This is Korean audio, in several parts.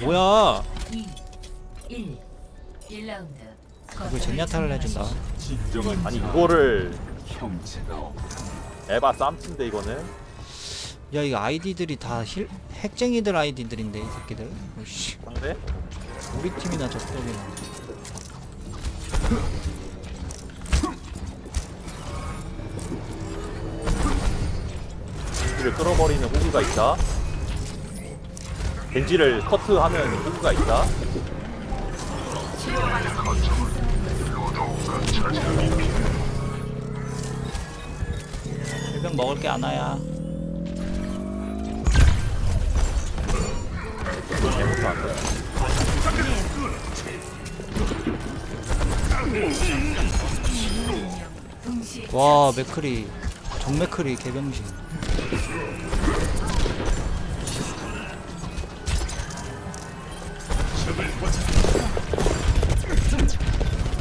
뭐야? 2, 1. 1라운드. 이걸 젠야타를 해준다. 아니 이거를. 에바 쌈친데 이거는? 야 이거 아이디들이 다 힐, 핵쟁이들 아이디들인데 이 새끼들. 오씨. 상대? 우리 팀이나 적적이나. 겐지를 끌어버리는 호구가 있다 겐지를 커트하는 호구가 있다. 일병 먹을 게 아나야. 와 맥크리 정맥크리 개병신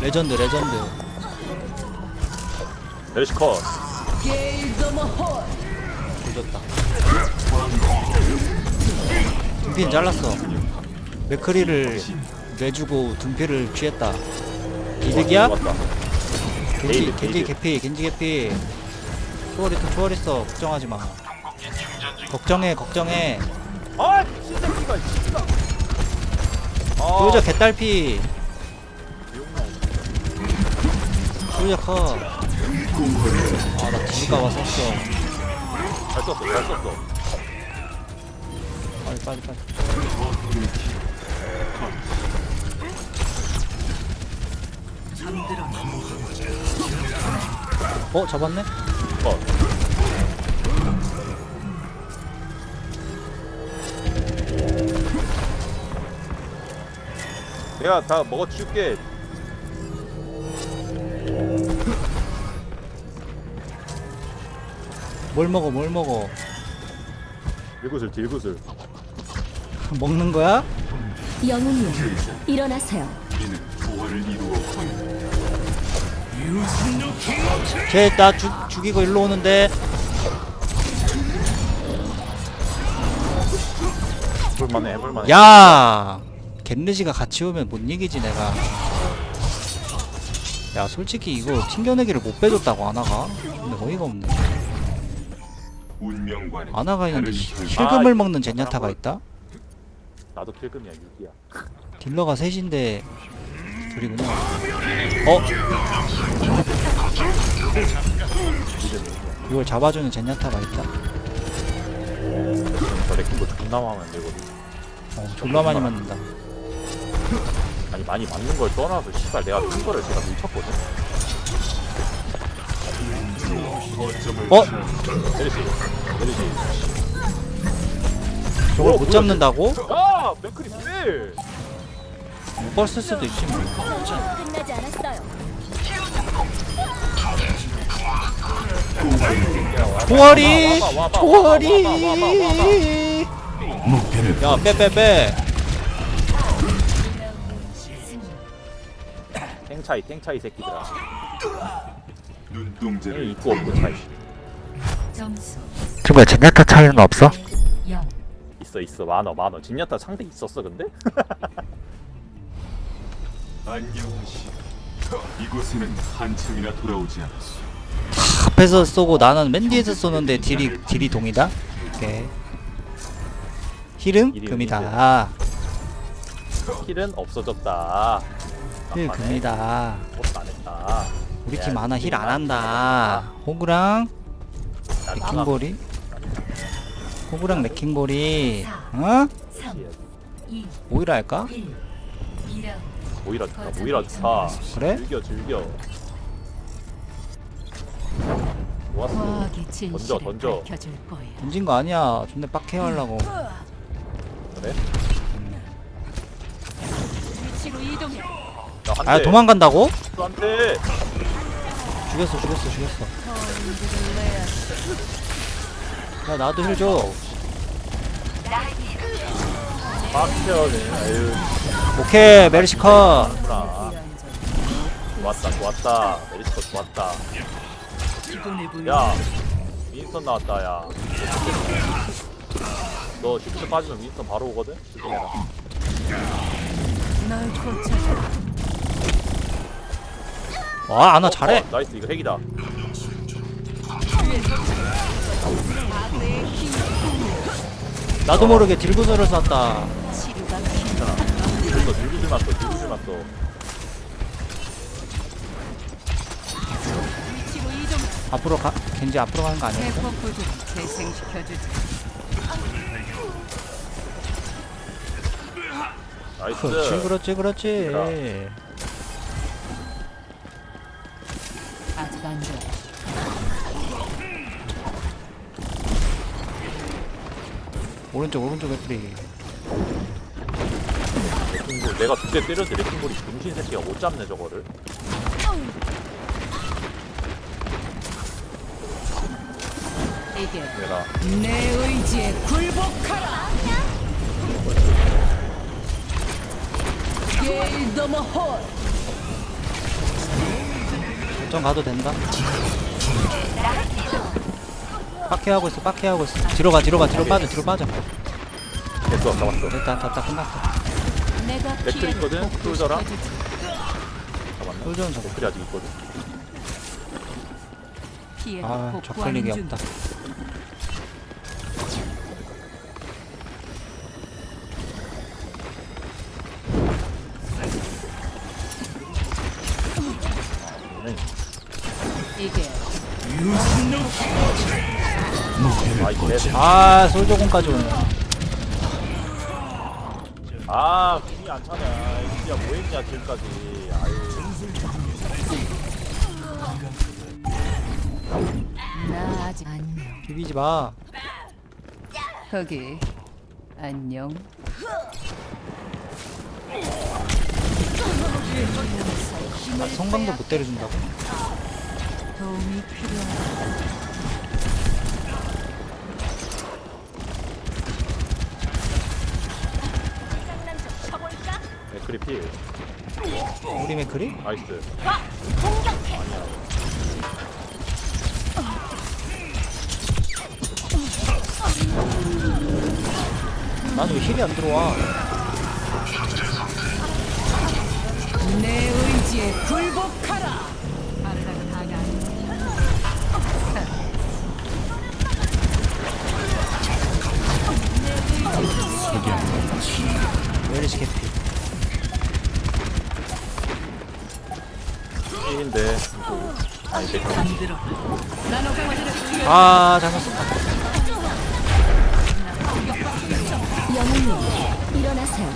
레전드 레전드. 멜시컷. 조졌다. 둔피는 잘랐어. 맥크리를 내주고 둔피를 취했다. 이득이야? 맞다. 겐지 겐지. 개피 겐지 개피. 초월했어 초월했어. 걱정하지 마. 걱정해 걱정해. 아 진짜 이거 진짜 아 소유자 개딸피 소유자 컷아나 뒤질까봐 썼어. 잘 썼어 잘 썼어. 빨리 빨리 빨리. 어 잡았네? 컷 내가 다 먹어줄게 뭘 먹어 뭘 먹어? 딜구슬 딜구슬. 먹는 거야? 영웅님 일어나세요. 이는 부활을 이루었군. 쟤나 죽이고 일로 오는데. 해볼만해 해볼만해. 야 겟르지가 같이 오면 못 이기지 내가. 야 솔직히 이거 튕겨내기를 못 빼줬다고 아나가? 근데 어이가 없네 아나가 있는데 아, 먹는 젠야타가 있다? 나도 킬금이야 6이야. 딜러가 셋인데 둘이구나. 어? 이걸 잡아주는 젠야타가 있다. 저 레킹볼 존나 안 들거든. 어 졸라 많이 맞는다. 아니 많이 맞는 걸 떠나서 씨발 내가 큰 거를 제가 놓쳤거든 어? 메르시 메르시 저걸 어, 못 잡는다고? 아 맥크리 필 못 봤을 수도 있지 뭐 끝나지 않았어요. 초월이! 와봐, 와봐, 와봐, 초월이! 와봐, 와봐, 와봐, 목표를 야빼 빼빼 탱차이 탱차이 새끼들아 탱 눈동자를 있고 없고 차이 정말 젠야타 차이는 없어? 0. 있어 있어. 많어 많어. 진야타 상대 있었어 근데? 안녕하시. 이곳에는 한층이나 돌아오지 않았소. 앞에서 쏘고 나는 맨 뒤에서 쏘는데 딜이 딜이 동이다? 오케이. 힐은 금이다. 킬은 없어졌다. 힐 금이다. 아무것도 안 했다. 우리 야, 팀 하나 힐안 나- 한다. 나가- 레킹볼이 호구랑 레킹볼이 어? 3, 2, 오히려 할까? 1. 2라운드. 오히려 좋다 오히려 좋다 그래? 즐겨 즐겨 좋았어 던져, 던져. 던진 거 아니야 존나 빡해 하려고 그래? 위치로 이동해. 아 도망간다고? 안돼 죽였어 죽였어 죽였어 야 나도 힐줘. 빡쳐네 아유. 오케이 메르시커 좋구나 좋았다 좋았다. 메리스코 좋았다. 야 윈스턴 나왔다 야너 슈트 빠지면 윈스턴 바로 오거든? 조심해라. 와 아나 잘해. 어, 나이스. 이거 핵이다 나도 모르게 딜구설을 쐈다 들고 들고 맞어 들고 맞어 위치로 이동. 앞으로 가 겐지 앞으로 가는 거 아니야? 재생시켜주지. 나이스 그렇지 그렇지 그렇지 아직 안 돼. 오른쪽 오른쪽 애플이 레킹볼 내가 두 대 때려도 레킹볼이 중신 새끼가 못 잡네 저거를 이게 내가 내 의지에 굴복하라. 게일더머 홀. 걱정 가도 된다 빡해하고 있어 빡해하고 있어. 뒤로 가 뒤로 가 뒤로 빠져 뒤로 빠져. 됐어 잡았어. 됐다 됐다 끝났다. 내가 맥클 있거든? 복구시켜주지. 잡았나? 솔전 잡아 맥클이 아직 있거든? 아 저클릭이 중. 없다. 이게 아아 솔저공까지 오네. 아 궁이 안 차냐 이지야 뭐했냐 지금까지. 아유. 나 아직 안녕. 비비지 마. 거기 안녕. 아, 성광도 못 때려준다고? 도움이 필요하 맥클이 필. 우리 맥크리? 나이스. 나는 왜 힐이 안 들어와? 내 의지에 굴복하라. 바르다가 다가 캐피 필인데. 아니 맥클 아 잘못 썼다. 영웅님 일어나세요.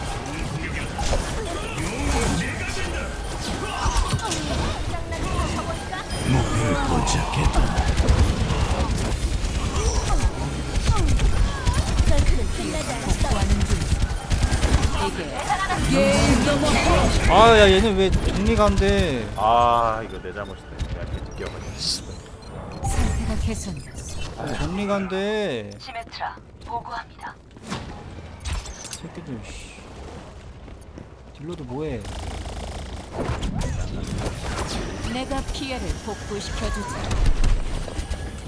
아 야 얘는 왜 정리가 안 돼 아 이거 내 잘못이다. 계속 끼어가지고 상태가 개선됐어. 정리가 안 돼 시메트라 보고합니다. 새끼들 씨. 딜러도 뭐해? 내가 피해를 복구시켜주지.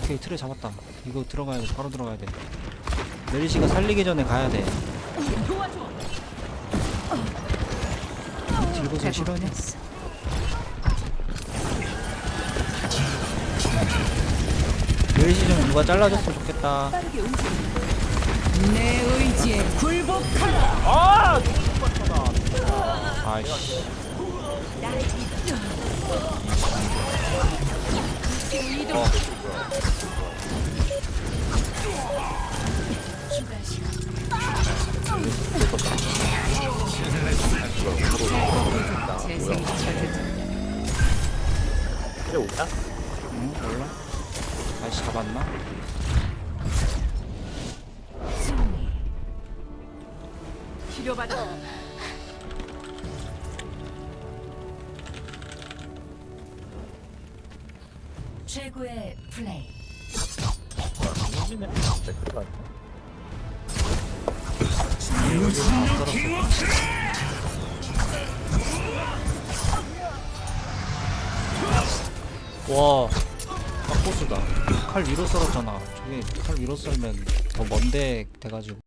오케이 틀에 잡았다. 이거 들어가야 돼. 바로 들어가야 돼. 메리시가 살리기 전에 가야 돼 딜고서 실화냐? 메리시 좀 누가 잘라줬으면 좋겠다. 내 의지에 굴복하라. 아 너무 빡쳐다. 아이씨 그래 오냐? 응 몰라 다시 잡았나? 치료받아. 최고의 플레이. 중신에 맥클이가 아니야 와. 빡보수다. 칼 위로 썰었잖아. 저게 칼 위로 썰면 더 먼데 돼가지고